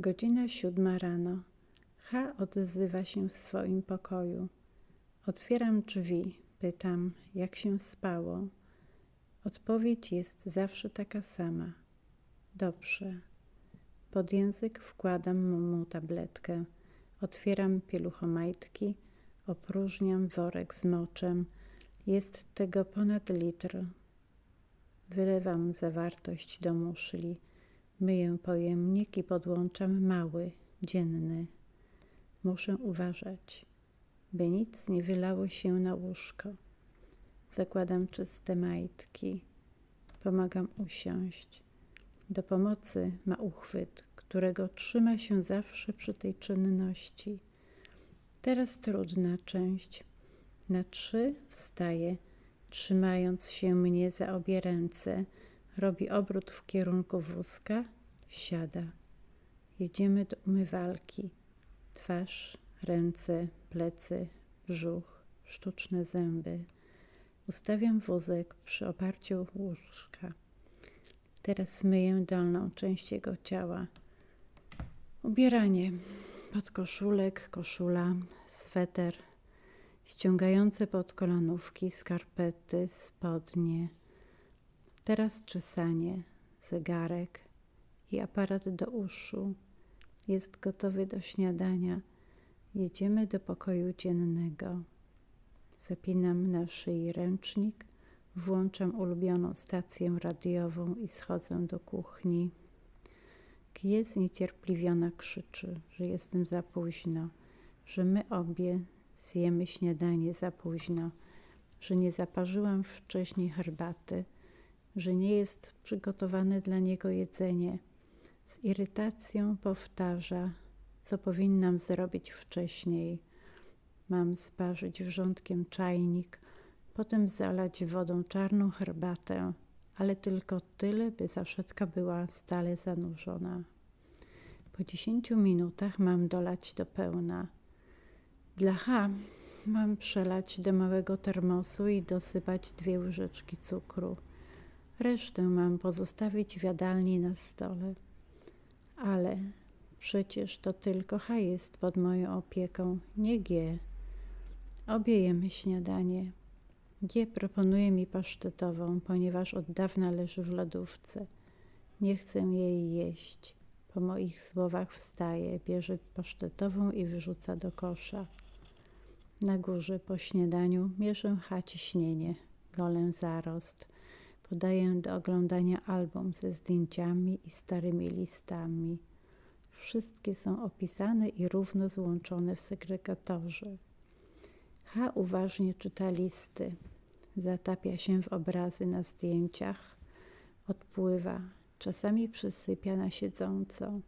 Godzina siódma rano. H odzywa się w swoim pokoju. Otwieram drzwi, pytam, jak się spało. Odpowiedź jest zawsze taka sama. Dobrze. Pod język wkładam mu tabletkę. Otwieram pieluchomajtki, opróżniam worek z moczem. Jest tego ponad litr. Wylewam zawartość do muszli. Myję pojemnik i podłączam mały, dzienny. Muszę uważać, by nic nie wylało się na łóżko. Zakładam czyste majtki. Pomagam usiąść. Do pomocy ma uchwyt, którego trzyma się zawsze przy tej czynności. Teraz trudna część. Na trzy wstaje, trzymając się mnie za obie ręce. Robi obrót w kierunku wózka, siada. Jedziemy do umywalki. Twarz, ręce, plecy, brzuch, sztuczne zęby. Ustawiam wózek przy oparciu łóżka. Teraz myję dolną część jego ciała. Ubieranie. Podkoszulek, koszula, sweter, ściągające pod kolanówki, skarpety, spodnie. Teraz czesanie, zegarek i aparat do uszu. Jest gotowy do śniadania. Jedziemy do pokoju dziennego. Zapinam na szyi ręcznik, włączam ulubioną stację radiową i schodzę do kuchni. Kie zniecierpliwiona krzyczy, że jestem za późno, że my obie zjemy śniadanie za późno, że nie zaparzyłam wcześniej herbaty, że nie jest przygotowane dla niego jedzenie. Z irytacją powtarza, co powinnam zrobić wcześniej. Mam sparzyć wrzątkiem czajnik, potem zalać wodą czarną herbatę, ale tylko tyle, by zaszetka była stale zanurzona. Po dziesięciu minutach mam dolać do pełna. Dla H mam przelać do małego termosu i dosypać dwie łyżeczki cukru. Resztę mam pozostawić w jadalni na stole. Ale przecież to tylko H jest pod moją opieką, nie G. Obie jemy śniadanie. G proponuje mi pasztetową, ponieważ od dawna leży w lodówce. Nie chcę jej jeść. Po moich słowach wstaje, bierze pasztetową i wyrzuca do kosza. Na górze po śniadaniu mierzę H ciśnienie, golę zarost. Podaję do oglądania album ze zdjęciami i starymi listami. Wszystkie są opisane i równo złączone w segregatorze. H uważnie czyta listy, zatapia się w obrazy na zdjęciach, odpływa, czasami przysypia na siedząco.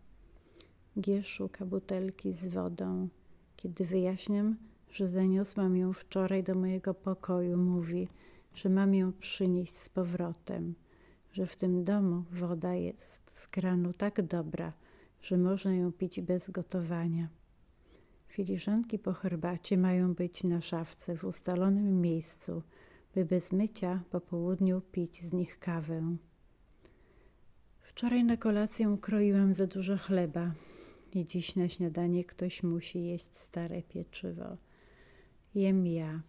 G szuka butelki z wodą. Kiedy wyjaśniam, że zaniosłam ją wczoraj do mojego pokoju, mówi, że mam ją przynieść z powrotem, że w tym domu woda jest z kranu tak dobra, że można ją pić bez gotowania. Filiżanki po herbacie mają być na szafce w ustalonym miejscu, by bez mycia po południu pić z nich kawę. Wczoraj na kolację kroiłam za dużo chleba i dziś na śniadanie ktoś musi jeść stare pieczywo. Jem ja.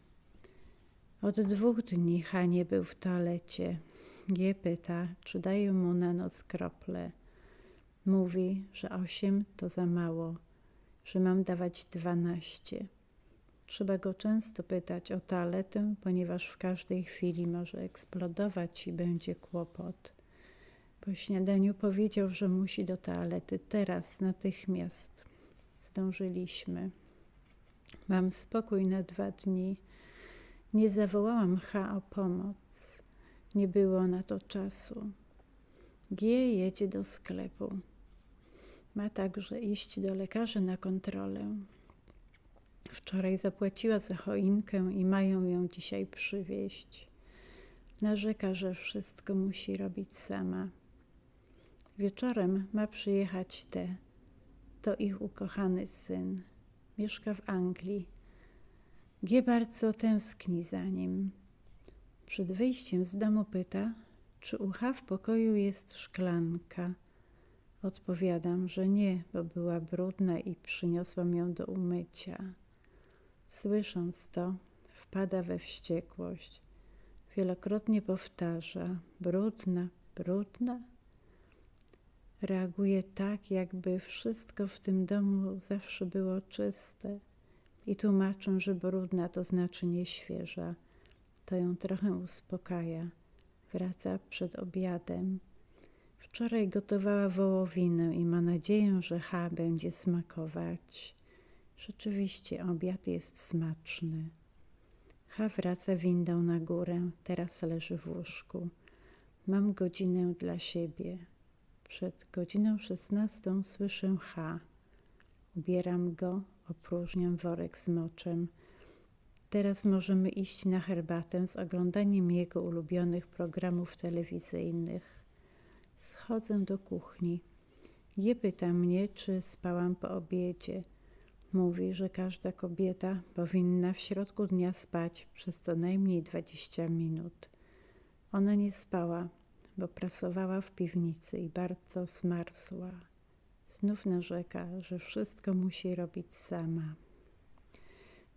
Od dwóch dni Hanie był w toalecie. G pyta, czy daję mu na noc krople. Mówi, że osiem to za mało, że mam dawać dwanaście. Trzeba go często pytać o toaletę, ponieważ w każdej chwili może eksplodować i będzie kłopot. Po śniadaniu powiedział, że musi do toalety teraz, natychmiast. Zdążyliśmy. Mam spokój na dwa dni. Nie zawołałam H o pomoc. Nie było na to czasu. G jedzie do sklepu. Ma także iść do lekarza na kontrolę. Wczoraj zapłaciła za choinkę i mają ją dzisiaj przywieźć. Narzeka, że wszystko musi robić sama. Wieczorem ma przyjechać te. To ich ukochany syn. Mieszka w Anglii. G bardzo tęskni za nim. Przed wyjściem z domu pyta, czy u H w pokoju jest szklanka. Odpowiadam, że nie, bo była brudna i przyniosłam ją do umycia. Słysząc to, wpada we wściekłość. Wielokrotnie powtarza: brudna, brudna. Reaguje tak, jakby wszystko w tym domu zawsze było czyste. I tłumaczę, że brudna to znaczy nieświeża. To ją trochę uspokaja. Wraca przed obiadem. Wczoraj gotowała wołowinę i ma nadzieję, że ha będzie smakować. Rzeczywiście obiad jest smaczny. Ha wraca windą na górę, teraz leży w łóżku. Mam godzinę dla siebie. Przed godziną szesnastą słyszę ha. Ubieram go, opróżniam worek z moczem. Teraz możemy iść na herbatę z oglądaniem jego ulubionych programów telewizyjnych. Schodzę do kuchni. Je pyta mnie, czy spałam po obiedzie. Mówi, że każda kobieta powinna w środku dnia spać przez co najmniej 20 minut. Ona nie spała, bo pracowała w piwnicy i bardzo zmarzła. Znów narzeka, że wszystko musi robić sama.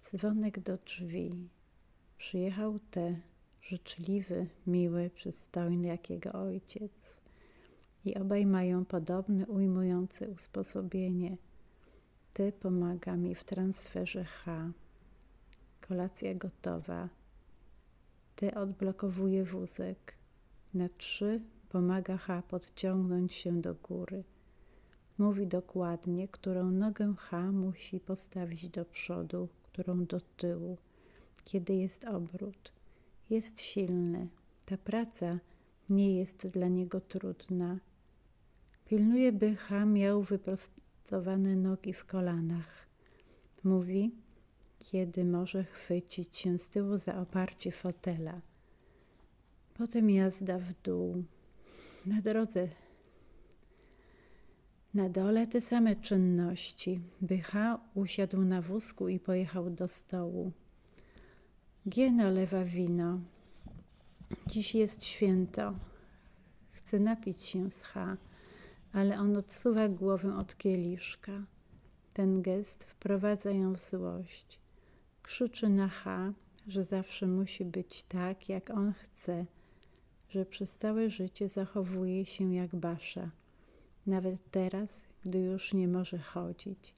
Dzwonek do drzwi. Przyjechał te, życzliwy, miły, przystojny jak jego ojciec. I obaj mają podobne ujmujące usposobienie. Ty pomaga mi w transferze H. Kolacja gotowa. Ty odblokowuje wózek. Na trzy pomaga H podciągnąć się do góry. Mówi dokładnie, którą nogę H musi postawić do przodu, którą do tyłu, kiedy jest obrót. Jest silny. Ta praca nie jest dla niego trudna. Pilnuje, by H miał wyprostowane nogi w kolanach. Mówi, kiedy może chwycić się z tyłu za oparcie fotela. Potem jazda w dół. Na drodze na dole te same czynności. Bycha usiadł na wózku i pojechał do stołu. G nalewa wino. Dziś jest święto. Chce napić się z H, ale on odsuwa głowę od kieliszka. Ten gest wprowadza ją w złość. Krzyczy na H, że zawsze musi być tak, jak on chce, że przez całe życie zachowuje się jak basza nawet teraz, gdy już nie może chodzić,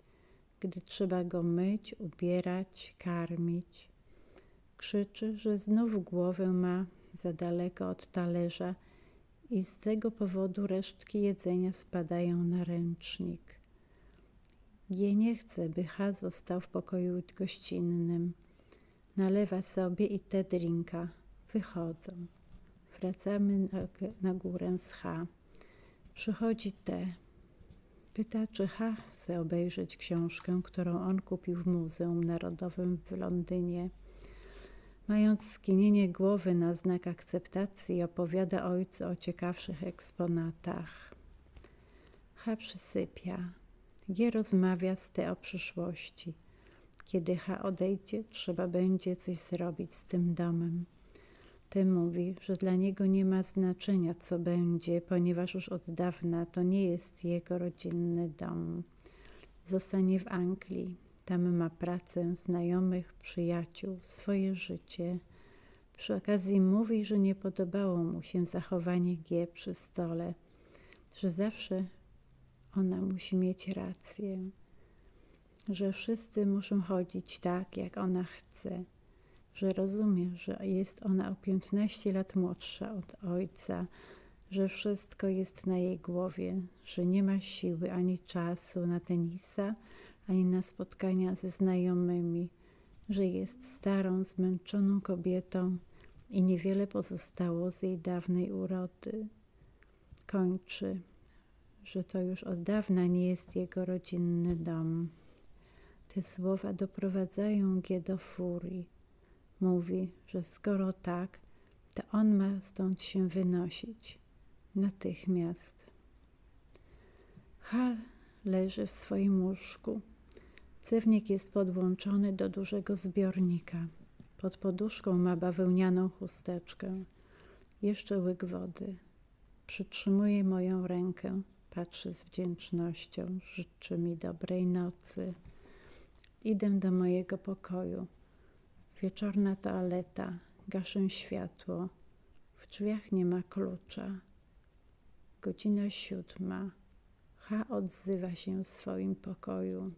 gdy trzeba go myć, ubierać, karmić. Krzyczy, że znów głowę ma za daleko od talerza i z tego powodu resztki jedzenia spadają na ręcznik. G nie chce, by H został w pokoju gościnnym. Nalewa sobie i te drinka. Wychodzą. Wracamy na, na górę z H. Przychodzi te. Pyta, czy H chce obejrzeć książkę, którą on kupił w Muzeum Narodowym w Londynie. Mając skinienie głowy na znak akceptacji, opowiada ojcu o ciekawszych eksponatach. H przysypia. G rozmawia z te o przyszłości. Kiedy H odejdzie, trzeba będzie coś zrobić z tym domem. Ty mówi, że dla niego nie ma znaczenia, co będzie, ponieważ już od dawna to nie jest jego rodzinny dom. Zostanie w Anglii. Tam ma pracę, znajomych, przyjaciół, swoje życie. Przy okazji mówi, że nie podobało mu się zachowanie G przy stole, że zawsze ona musi mieć rację, że wszyscy muszą chodzić tak, jak ona chce że rozumie, że jest ona o 15 lat młodsza od ojca, że wszystko jest na jej głowie, że nie ma siły ani czasu na tenisa, ani na spotkania ze znajomymi, że jest starą, zmęczoną kobietą i niewiele pozostało z jej dawnej urody. Kończy, że to już od dawna nie jest jego rodzinny dom. Te słowa doprowadzają G do furii mówi, że skoro tak, to on ma stąd się wynosić natychmiast. Hal leży w swoim łóżku. Cewnik jest podłączony do dużego zbiornika. Pod poduszką ma bawełnianą chusteczkę. Jeszcze łyk wody. Przytrzymuje moją rękę. patrzy z wdzięcznością, życzy mi dobrej nocy. Idę do mojego pokoju. Wieczorna toaleta, gaszę światło. W drzwiach nie ma klucza. Godzina siódma. H odzywa się w swoim pokoju.